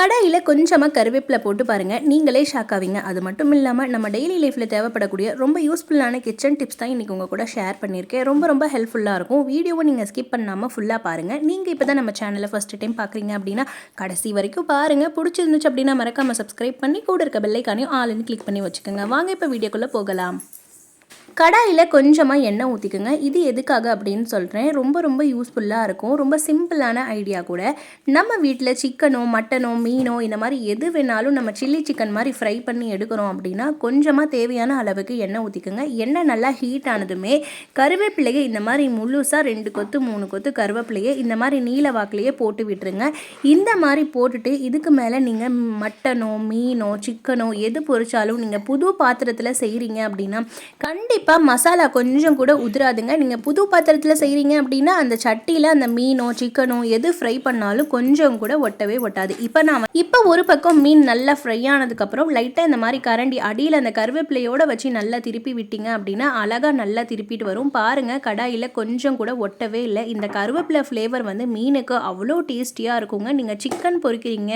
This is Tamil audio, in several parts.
கடாயில் கொஞ்சமாக கருவேப்பிலை போட்டு பாருங்கள் நீங்களே ஷாக் ஆவீங்க. அது மட்டும் இல்லாமல் நம்ம டெய்லி லைஃப்பில் தேவைப்படக்கூடிய ரொம்ப யூஸ்ஃபுல்லான கிச்சன் டிப்ஸ் தான் இன்றைக்கி உங்கள் கூட ஷேர் பண்ணியிருக்கேன். ரொம்ப ரொம்ப ஹெல்ப்ஃபுல்லாக இருக்கும். வீடியோவை நீங்கள் ஸ்கிப் பண்ணாமல் ஃபுல்லாக பாருங்கள் நீங்கள் இப்போ தான் நம்ம சேனலை ஃபஸ்ட்டு டைம் பார்க்குறீங்க அப்படின்னா கடைசி வரைக்கும் பாருங்கள் பிடிச்சிருந்துச்சு அப்படின்னா மறக்காமல் சப்ஸ்கிரைப் பண்ணி கூட இருக்க பெல்லைக்கானையும் ஆளுன்னு கிளிக் பண்ணி வச்சுக்கோங்க. வாங்க இப்போ வீடியோக்குள்ளே போகலாம். கடாயில் கொஞ்சமாக எண்ணெய் ஊற்றிக்கோங்க இது எதுக்காக அப்படின்னு சொல்கிறேன் ரொம்ப ரொம்ப யூஸ்ஃபுல்லாக இருக்கும். ரொம்ப சிம்பிளான ஐடியா கூட. நம்ம வீட்டில் சிக்கனோ மட்டனோ மீனோ இந்த மாதிரி எது வேணாலும் நம்ம சில்லி சிக்கன் மாதிரி ஃப்ரை பண்ணி எடுக்கிறோம் அப்படின்னா கொஞ்சமாக தேவையான அளவுக்கு எண்ணெய் ஊற்றிக்கோங்க எண்ணெய் நல்லா ஹீட் ஆனதுமே கருவேப்பிலையை இந்த மாதிரி முழுசாக ரெண்டு கொத்து மூணு கொத்து கருவேப்பிலையை இந்த மாதிரி நீல வாக்கிலேயே போட்டு விட்டுருங்க. இந்த மாதிரி போட்டுட்டு இதுக்கு மேலே நீங்கள் மட்டனோ மீனோ சிக்கனோ எது பொரிச்சாலும் நீங்கள் புது பாத்திரத்தில் செய்கிறீங்க அப்படின்னா கண்டிப்பாக மசாலா கொஞ்சம் கூட உதிராதுங்க. நீங்கள் புது பாத்திரத்தில் செய்கிறீங்க அப்படின்னா அந்த சட்டியில் அந்த மீனோ சிக்கனோ எது ஃப்ரை பண்ணாலும் கொஞ்சம் கூட ஒட்டவே ஒட்டாது. இப்போ நான் இப்போ ஒரு பக்கம் மீன் நல்லா ஃப்ரை ஆனதுக்கப்புறம் லைட்டாக இந்த மாதிரி கரண்டி அடியில் அந்த கருவேப்பிலையோடு வச்சு நல்லா திருப்பி விட்டீங்க அப்படின்னா அழகாக நல்லா திருப்பிட்டு வரும். பாருங்கள் கடாயில் கொஞ்சம் கூட ஒட்டவே இல்லை. இந்த கருவேப்பிலை ஃப்ளேவர் வந்து மீனுக்கு அவ்வளோ டேஸ்டியாக இருக்குங்க. நீங்கள் சிக்கன் பொரிக்கிறீங்க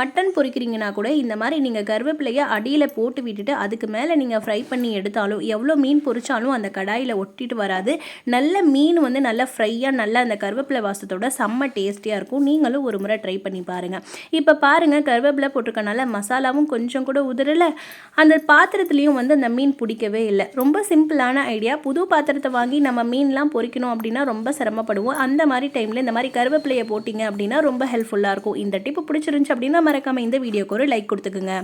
மட்டன் பொரிக்கிறீங்கன்னா கூட இந்த மாதிரி நீங்கள் கருவேப்பிலையை அடியில் போட்டு விட்டுட்டு அதுக்கு மேலே நீங்கள் ஃப்ரை பண்ணி எடுத்தாலும் எவ்வளோ மீன் பொறிச்சாலும் அந்த கடாயில் ஒட்டிட்டு வராது. நல்ல மீன் வந்து நல்லா ஃப்ரையாக நல்லா அந்த கருவேப்பிலை வாசத்தோட செம்ம டேஸ்டியாக இருக்கும். நீங்களும் ஒரு முறை ட்ரை பண்ணி பாருங்கள் இப்போ பாருங்கள் கருவேப்பிலை போட்டிருக்கனால மசாலாவும் கொஞ்சம் கூட உதிரலை. அந்த பாத்திரத்துலேயும் வந்து அந்த மீன் பிடிக்கவே இல்லை. ரொம்ப சிம்பிளான ஐடியா. புது பாத்திரத்தை வாங்கி நம்ம மீன்லாம் பொறிக்கணும் அப்படின்னா ரொம்ப சிரமப்படுவோம். அந்த மாதிரி டைமில் இந்த மாதிரி கருவேப்பிலையை போட்டிங்க அப்படின்னா ரொம்ப ஹெல்ப்ஃபுல்லாக இருக்கும். இந்த டிப்பு பிடிச்சிருந்துச்சு அப்படின்னா மறக்காமல் இந்த வீடியோக்கு ஒரு லைக் கொடுத்துக்குங்க.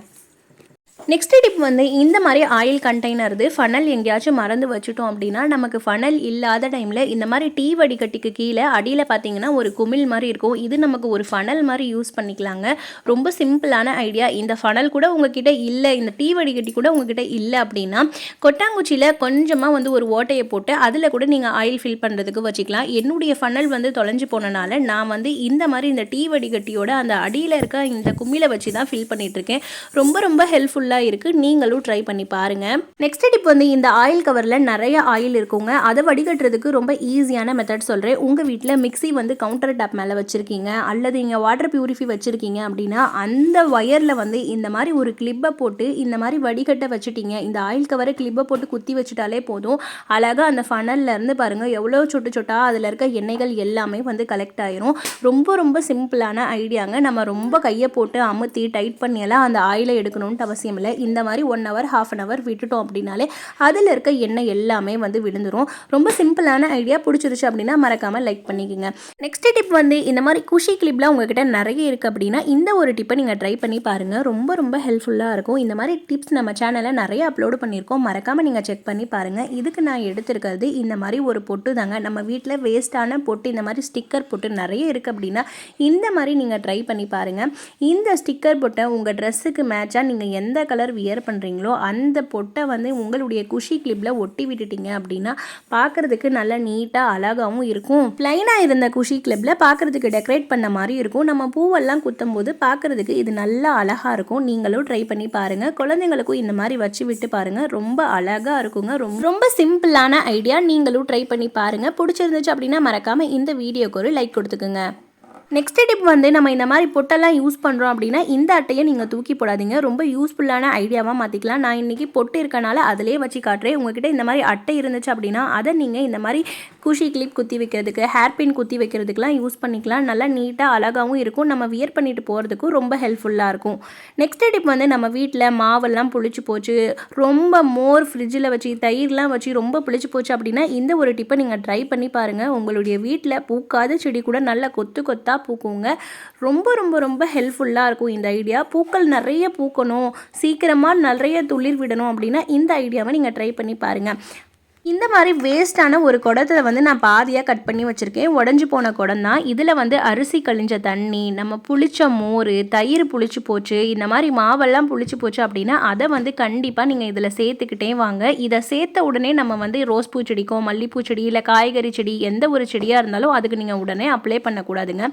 நெக்ஸ்ட் டிப் வந்து இந்த மாதிரி ஆயில் கண்டெய்னர் இது ஃபனல் எங்கேயாச்சும் மறந்து வச்சுட்டோம் அப்படின்னா நமக்கு ஃபனல் இல்லாத டைமில் இந்த மாதிரி டீ வடிகட்டிக்கு கீழே அடியில் பார்த்தீங்கன்னா ஒரு குமிழ் மாதிரி இருக்கும். இது நமக்கு ஒரு ஃபனல் மாதிரி யூஸ் பண்ணிக்கலாங்க. ரொம்ப சிம்பிளான ஐடியா இந்த ஃபனல் கூட உங்ககிட்ட இல்லை இந்த டீ வடிகட்டி கூட உங்ககிட்ட இல்லை அப்படின்னா கொட்டாங்குச்சியில் கொஞ்சமாக வந்து ஒரு ஓட்டையை போட்டு அதில் கூட நீங்கள் ஆயில் ஃபில் பண்ணுறதுக்கு வச்சுக்கலாம். என்னுடைய ஃபனல் வந்து தொலைஞ்சு போனனால நான் வந்து இந்த மாதிரி இந்த டீ வடிகட்டியோட அந்த அடியில் இருக்க இந்த குமிழை வச்சு தான் ஃபில் பண்ணிகிட்ருக்கேன் ரொம்ப ரொம்ப யூஸ்ஃபுல்லாக இருக்குது நீங்களும் ட்ரை பண்ணி பாருங்கள் நெக்ஸ்ட் டிப் வந்து இந்த ஆயில் கவரில் நிறைய ஆயில் இருக்குங்க. அதை வடிகட்டுறதுக்கு ரொம்ப ஈஸியான மெத்தட் சொல்கிறேன் உங்கள் வீட்டில் மிக்ஸி வந்து கவுண்டர் டாப் மேலே வச்சுருக்கீங்க. அல்லது இங்கே வாட்டர் பியூரிஃபை வச்சுருக்கீங்க அப்படின்னா அந்த ஒயரில் வந்து இந்த மாதிரி ஒரு கிளிப்பை போட்டு இந்த மாதிரி வடிகட்ட வச்சுட்டீங்க. இந்த ஆயில் கவரை கிளிப்பை போட்டு குத்தி வச்சுட்டாலே போதும். அழகாக அந்த ஃபனல்லேருந்து பாருங்கள் எவ்வளோ சொட்டு சொட்டா அதில் இருக்க எண்ணெய்கள் எல்லாமே வந்து கலெக்ட் ஆயிரும். ரொம்ப ரொம்ப சிம்பிளான ஐடியாங்க நம்ம ரொம்ப கையை போட்டு அமுத்தி டைட் பண்ணியெல்லாம் அந்த ஆயிலை எடுக்கணும்ன்ட்டு அவசியம் இல்லை. இந்த மாதிரி one hour half an hour விட்டுட்டோம் அப்படின்னாலே அதில் இருக்க எண்ணெய் எல்லாமே வந்து விழுந்துரும். ரொம்ப சிம்பிளான ஐடியா பிடிச்சிருச்சு அப்படின்னா மறக்காமல் லைக் பண்ணிக்கோங்க. நெக்ஸ்ட் டிப் வந்து இந்த மாதிரி குஷி கிளிப்லாம் உங்ககிட்ட நிறைய இருக்குது அப்படின்னா இந்த ஒரு டிப்பை நீங்கள் ட்ரை பண்ணி பாருங்கள் ரொம்ப ரொம்ப ஹெல்ப்ஃபுல்லாக இருக்கும். இந்த மாதிரி டிப்ஸ் நம்ம சேனலில் நிறைய அப்லோடு பண்ணியிருக்கோம் மறக்காமல் நீங்கள் செக் பண்ணி பாருங்கள் இதுக்கு நான் எடுத்திருக்கிறது இந்த மாதிரி ஒரு பொட்டு தாங்க. நம்ம வீட்டில் வேஸ்ட்டான பொட்டு இந்த மாதிரி ஸ்டிக்கர் பொட்டு நிறைய இருக்குது அப்படின்னா இந்த மாதிரி நீங்கள் ட்ரை பண்ணி பாருங்கள் இந்த ஸ்டிக்கர் பொட்டை உங்கள் ட்ரெஸ்ஸுக்கு மேட்சாக நீங்கள் எந்த கலர் வியர் பண்ணுறீங்களோ அந்த பொட்டை வந்து உங்களுடைய குஷி கிளிப்பில் ஒட்டி விட்டுட்டீங்க அப்படின்னா பார்க்குறதுக்கு நல்லா நீட்டாக அழகாகவும் இருக்கும். ப்ளைனாக இருந்த குஷி கிளிப்பில் பார்க்குறதுக்கு டெக்கரேட் பண்ண மாதிரி இருக்கும். நம்ம பூவெல்லாம் குத்தும் போது பார்க்குறதுக்கு இது நல்லா அழகாக இருக்கும். நீங்களும் ட்ரை பண்ணி பாருங்கள் குழந்தைங்களுக்கும் இந்த மாதிரி வச்சு விட்டு பாருங்கள் ரொம்ப அழகாக இருக்குங்க. ரொம்ப ரொம்ப சிம்பிளான ஐடியா நீங்களும் ட்ரை பண்ணி பாருங்கள் பிடிச்சிருந்துச்சு அப்படின்னா மறக்காமல் இந்த வீடியோக்கு ஒரு லைக் கொடுத்துக்குங்க. நெக்ஸ்ட் டிப் வந்து நம்ம இந்த மாதிரி பொட்டெல்லாம் யூஸ் பண்ணுறோம் அப்படின்னா இந்த அட்டையை நீங்கள் தூக்கி போடாதீங்க. ரொம்ப யூஸ்ஃபுல்லான ஐடியாவாக மாற்றிக்கலாம் நான் இன்றைக்கி பொட்டு இருக்கனால அதிலே வச்சு காட்டுறேன். உங்ககிட்ட இந்த மாதிரி அட்டை இருந்துச்சு அப்படின்னா அதை நீங்கள் இந்த மாதிரி குஷி கிளிப் குத்தி வைக்கிறதுக்கு ஹேர் பின் குத்தி வைக்கிறதுக்குலாம் யூஸ் பண்ணிக்கலாம். நல்லா நீட்டாக அழகாகவும் இருக்கும். நம்ம வியர் பண்ணிட்டு போகிறதுக்கும் ரொம்ப ஹெல்ப்ஃபுல்லாக இருக்கும். நெக்ஸ்ட் டிப் வந்து நம்ம வீட்டில் மாவெல்லாம் புளிச்சு போச்சு. ரொம்ப மோர் ஃப்ரிட்ஜில் வச்சு தயிர்லாம் வச்சு ரொம்ப புளிச்சு போச்சு அப்படின்னா இந்த ஒரு டிப்பை நீங்கள் ட்ரை பண்ணி பாருங்கள் உங்களுடைய வீட்டில் பூக்காத செடி கூட நல்லா கொத்து கொத்தாக பூக்குங்க. ரொம்ப ரொம்ப ரொம்ப ஹெல்ப்ஃபுல்லாக இருக்கும் இந்த ஐடியா பூக்கள் நிறைய பூக்கணும். சீக்கிரமாக நிறைய துளிர் விடணும் அப்படின்னா இந்த ஐடியாவை நீங்கள் ட்ரை பண்ணி பாருங்கள் இந்த மாதிரி வேஸ்ட்டான ஒரு குடத்தை வந்து நான் பாதியாக கட் பண்ணி வச்சுருக்கேன். உடஞ்சி போன குடம் தான். இதில் வந்து அரிசி கழிஞ்ச தண்ணி நம்ம புளிச்ச மோர் தயிர் புளிச்சு போச்சு இந்த மாதிரி மாவெல்லாம் புளிச்சு போச்சு அப்படின்னா அதை வந்து கண்டிப்பாக நீங்கள் இதில் சேர்த்துக்கிட்டே வாங்க. இதை சேர்த்த உடனே நம்ம வந்து ரோஸ் பூச்செடிக்கோ மல்லிப்பூ செடி இல்லை காய்கறி செடி எந்த ஒரு செடியாக இருந்தாலும் அதுக்கு நீங்கள் உடனே அப்ளை பண்ணக்கூடாதுங்க.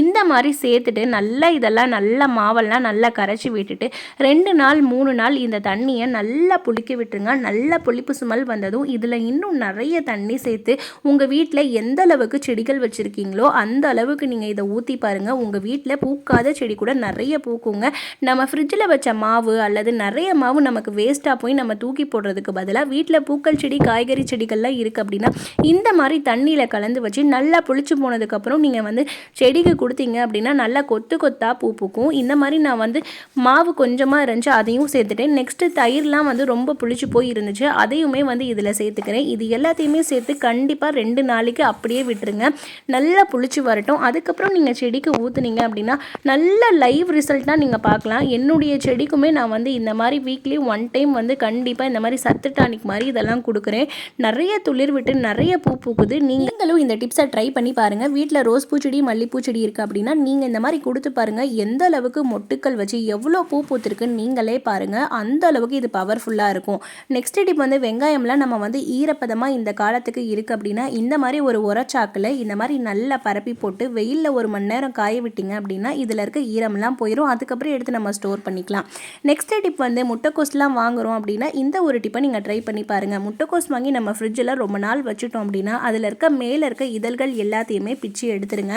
இந்த மாதிரி சேர்த்துட்டு நல்லா இதெல்லாம் நல்லா மாவெல்லாம் நல்லா கரைச்சி விட்டுட்டு ரெண்டு நாள் மூணு நாள் இந்த தண்ணியை நல்லா புளிக்க விட்டுருங்க. நல்லா புளிப்பு சுமல் வந்ததும் இதில் அதில் இன்னும் நிறைய தண்ணி சேர்த்து உங்கள் வீட்டில் எந்த அளவுக்கு செடிகள் வச்சுருக்கீங்களோ அந்த அளவுக்கு நீங்கள் இதை ஊற்றி பாருங்கள். உங்கள் வீட்டில் பூக்காத செடி கூட நிறைய பூக்குங்க. நம்ம ஃப்ரிட்ஜில் வச்ச மாவு அல்லது நிறைய மாவு நமக்கு வேஸ்ட்டாக போய் நம்ம தூக்கி போடுறதுக்கு பதிலாக வீட்டில் பூக்கள் செடி காய்கறி செடிகள்லாம் இருக்குது அப்படின்னா இந்த மாதிரி தண்ணியில் கலந்து வச்சு நல்லா புளிச்சு போனதுக்கப்புறம் நீங்கள் வந்து செடிக்கு கொடுத்தீங்க அப்படின்னா நல்லா கொத்து கொத்தாக பூ பூக்கும். இந்த மாதிரி நான் வந்து மாவு கொஞ்சமாக இருந்துச்சு அதையும் சேர்த்துட்டேன். நெக்ஸ்ட்டு தயிர்லாம் வந்து ரொம்ப புளிச்சு போய் இருந்துச்சு அதையுமே வந்து இதில் சேர்த்து சேர்த்துக்கிறேன் இது எல்லாத்தையுமே சேர்த்து கண்டிப்பாக ரெண்டு நாளைக்கு அப்படியே விட்டுருங்க. நல்லா புளிச்சு வரட்டும். அதுக்கப்புறம் நீங்கள் செடிக்கு ஊற்றுனீங்க அப்படின்னா நல்ல லைவ் ரிசல்ட்டாக நீங்கள் பார்க்கலாம். என்னுடைய செடிக்குமே நான் வந்து இந்த மாதிரி வீக்லி ஒன் டைம் வந்து கண்டிப்பாக இந்த மாதிரி சத்து டானிக் மாதிரி இதெல்லாம் கொடுக்குறேன். நிறைய துளிர் விட்டு நிறைய பூ பூக்குது. நீங்களும் இந்த டிப்ஸை ட்ரை பண்ணி பாருங்கள் வீட்டில் ரோஸ் பூச்செடி மல்லிப்பூச்செடி இருக்குது அப்படின்னா நீங்கள் இந்த மாதிரி கொடுத்து பாருங்கள் எந்த அளவுக்கு மொட்டுக்கள் வச்சு எவ்வளோ பூ பூத்துருக்குன்னு நீங்களே பாருங்கள் அந்த அளவுக்கு இது பவர்ஃபுல்லாக இருக்கும். நெக்ஸ்ட் டிப் வந்து வெங்காயம்லாம் நம்ம வந்து ஈரப்பதமாக இந்த காலத்துக்கு இருக்குது அப்படின்னா இந்த மாதிரி ஒரு உரச்சாக்கில் இந்த மாதிரி நல்லா பரப்பி போட்டு வெயிலில் ஒரு மணி நேரம் காய விட்டிங்க அப்படின்னா இதில் இருக்க ஈரம்லாம் போயிடும் அதுக்கப்புறம் எடுத்து நம்ம ஸ்டோர் பண்ணிக்கலாம். நெக்ஸ்ட் டிப் வந்து முட்டைக்கோஸ்லாம் வாங்குறோம் அப்படின்னா இந்த ஒரு டிப்பை நீங்கள் ட்ரை பண்ணி பாருங்கள் முட்டைக்கோஸ் வாங்கி நம்ம ஃப்ரிட்ஜில் ரொம்ப நாள் வச்சுட்டோம் அப்படின்னா அதில் இருக்க மேலே இருக்க இதழ்கள் எல்லாத்தையுமே பிச்சு எடுத்துருங்க.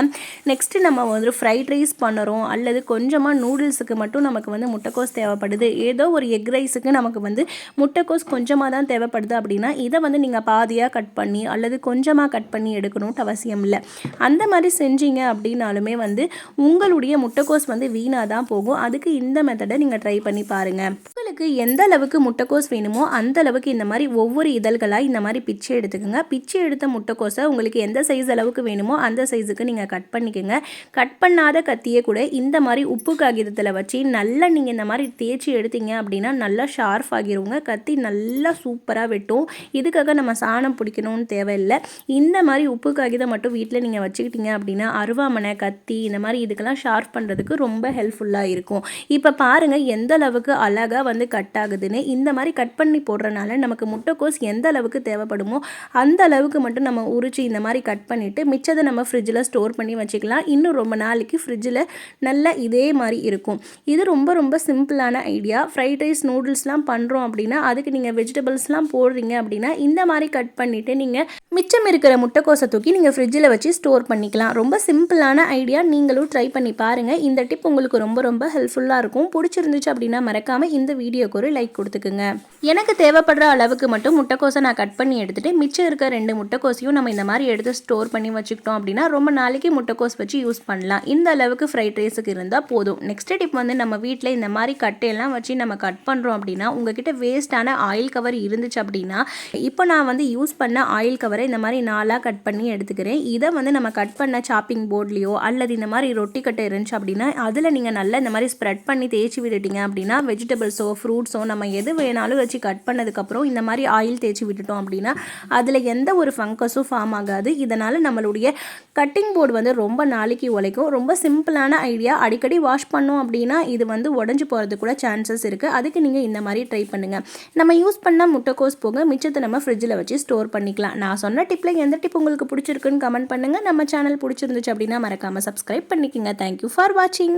நெக்ஸ்ட்டு நம்ம வந்து ஃப்ரைட் ரைஸ் பண்ணுறோம் அல்லது கொஞ்சமாக நூடுல்ஸுக்கு மட்டும் நமக்கு வந்து முட்டைக்கோஸ் தேவைப்படுது. ஏதோ ஒரு எக் ரைஸுக்கு நமக்கு வந்து முட்டைக்கோஸ் கொஞ்சமாக தான் தேவைப்படுது அப்படின்னா இதை வந்து நீங்கள் பாதியாக கட் பண்ணி அல்லது கொஞ்சமாக கட் பண்ணி எடுக்கணும்ட்டு அவசியம் இல்லை. அந்த மாதிரி செஞ்சீங்க அப்படின்னாலுமே வந்து உங்களுடைய முட்டைக்கோஸ் வந்து வீணாக தான் போகும். அதுக்கு இந்த மெத்தடை நீங்கள் ட்ரை பண்ணி பாருங்கள் உங்களுக்கு எந்த அளவுக்கு முட்டைக்கோஸ் வேணுமோ அந்த அளவுக்கு இந்த மாதிரி ஒவ்வொரு இதழ்களாக இந்த மாதிரி பிச்சை எடுத்துக்கோங்க. பிச்சை எடுத்த முட்டைக்கோஸை உங்களுக்கு எந்த சைஸ் அளவுக்கு வேணுமோ அந்த சைஸுக்கு நீங்கள் கட் பண்ணிக்கோங்க. கட் பண்ணாத கத்தியே கூட இந்த மாதிரி உப்பு காகிதத்தில் வச்சு நல்லா நீங்கள் இந்த மாதிரி தேய்ச்சி எடுத்தீங்க அப்படின்னா நல்லா ஷார்ப் ஆகிடுவோங்க கத்தி நல்லா சூப்பராக வெட்டும். இதுக்காக நம்ம சாணம் பிடிக்கணும்னு தேவையில்லை. இந்த மாதிரி உப்பு காகிதம் மட்டும் வீட்டில் நீங்கள் வச்சுக்கிட்டீங்க அப்படின்னா அருவாமனை கத்தி இந்த மாதிரி இதுக்கெல்லாம் ஷார்ப் பண்ணுறதுக்கு ரொம்ப ஹெல்ப்ஃபுல்லாக இருக்கும். இப்போ பாருங்கள் எந்த அளவுக்கு அழகாக வந்து கட் ஆகுதுன்னு இந்த மாதிரி கட் பண்ணி போடுறனால நமக்கு முட்டைக்கோஸ் எந்த அளவுக்கு தேவைப்படுமோ அந்த அளவுக்கு மட்டும் நம்ம உரிச்சு இந்த மாதிரி கட் பண்ணிவிட்டு மிச்சத்தை நம்ம ஃப்ரிட்ஜில் ஸ்டோர் பண்ணி வச்சுக்கலாம். இன்னும் ரொம்ப நாளைக்கு ஃப்ரிட்ஜில் நல்லா இதே மாதிரி இருக்கும். இது ரொம்ப ரொம்ப சிம்பிளான ஐடியா ஃப்ரைட் ரைஸ் நூடுல்ஸ்லாம் பண்ணுறோம் அப்படின்னா அதுக்கு நீங்கள் வெஜிடபிள்ஸ்லாம் போடுறீங்க அப்படின்னா இந்த மாதிரி கட் பண்ணிவிட்டு நீங்கள் மிச்சம் இருக்கிற முட்டைக்கோசை தூக்கி நீங்கள் ஃப்ரிட்ஜில் வச்சு ஸ்டோர் பண்ணிக்கலாம். ரொம்ப சிம்பிளான ஐடியா நீங்களும் ட்ரை பண்ணி பாருங்கள் இந்த டிப் உங்களுக்கு ரொம்ப ரொம்ப ஹெல்ப்ஃபுல்லாக இருக்கும். பிடிச்சிருந்துச்சு அப்படின்னா மறக்காமல் இந்த வீடியோக்கு ஒரு லைக் கொடுத்துக்குங்க. எனக்கு தேவைப்படுற அளவுக்கு மட்டும் முட்டைக்கோசை நான் கட் பண்ணி எடுத்துகிட்டு மிச்சம் இருக்க ரெண்டு முட்டைக்கோசையும் நம்ம இந்த மாதிரி எடுத்து ஸ்டோர் பண்ணி வச்சுக்கிட்டோம் அப்படின்னா ரொம்ப நாளைக்கு முட்டைக்கோஸ் வச்சு யூஸ் பண்ணலாம். இந்த அளவுக்கு ஃப்ரைட் ரைஸுக்கு இருந்தால் போதும். நெக்ஸ்ட் டிப் வந்து நம்ம வீட்டில் இந்த மாதிரி கட்டையெல்லாம் வச்சு நம்ம கட் பண்ணுறோம் அப்படின்னா உங்ககிட்ட வேஸ்ட்டான ஆயில் கவர் இருந்துச்சு அப்படின்னா இப்போ நான் வந்து யூஸ் பண்ண ஆயில் கவரை இந்த மாதிரி நாலாக கட் பண்ணி எடுத்துக்கிறேன். இதை வந்து நம்ம கட் பண்ண சாப்பிங் போர்ட்லேயோ அல்லது இந்த மாதிரி ரொட்டி கட்டை இருந்துச்சு அப்படின்னா அதில் நீங்கள் நல்லா இந்த மாதிரி ஸ்ப்ரெட் பண்ணி தேய்ச்சி விட்டுட்டீங்க அப்படின்னா வெஜிடபிள்ஸோ ஃப்ரூட்ஸோ நம்ம எது வேணாலும் வச்சு கட் பண்ணதுக்கப்புறம் இந்த மாதிரி ஆயில் தேய்ச்சி விட்டுட்டோம் அப்படின்னா அதில் எந்த ஒரு ஃபங்கஸும் ஃபார்ம் ஆகாது. இதனால் நம்மளுடைய கட்டிங் போர்டு வந்து ரொம்ப நாளைக்கு உழைக்கும். ரொம்ப சிம்பிளான ஐடியா அடிக்கடி வாஷ் பண்ணோம் அப்படின்னா இது வந்து உடஞ்சி போகிறது கூட சான்சஸ் இருக்குது அதுக்கு நீங்கள் இந்த மாதிரி ட்ரை பண்ணுங்கள் நம்ம யூஸ் பண்ணால் முட்டைக்கோஸ் போக மிச்சத்தை நம்ம ஃப்ரிட்ஜில் வச்சு ஸ்டோர் பண்ணிக்கலாம். நான் சொன்ன டிப்பில் எந்த டிப் உங்களுக்கு பிடிச்சிருக்குன்னு கமெண்ட் பண்ணுங்கள் நம்ம சேனல் பிடிச்சிருந்துச்சு அப்படின்னா மறக்காமல் சப்ஸ்கிரைப் பண்ணிக்கோங்க. தேங்க்யூ ஃபார் வாட்சிங்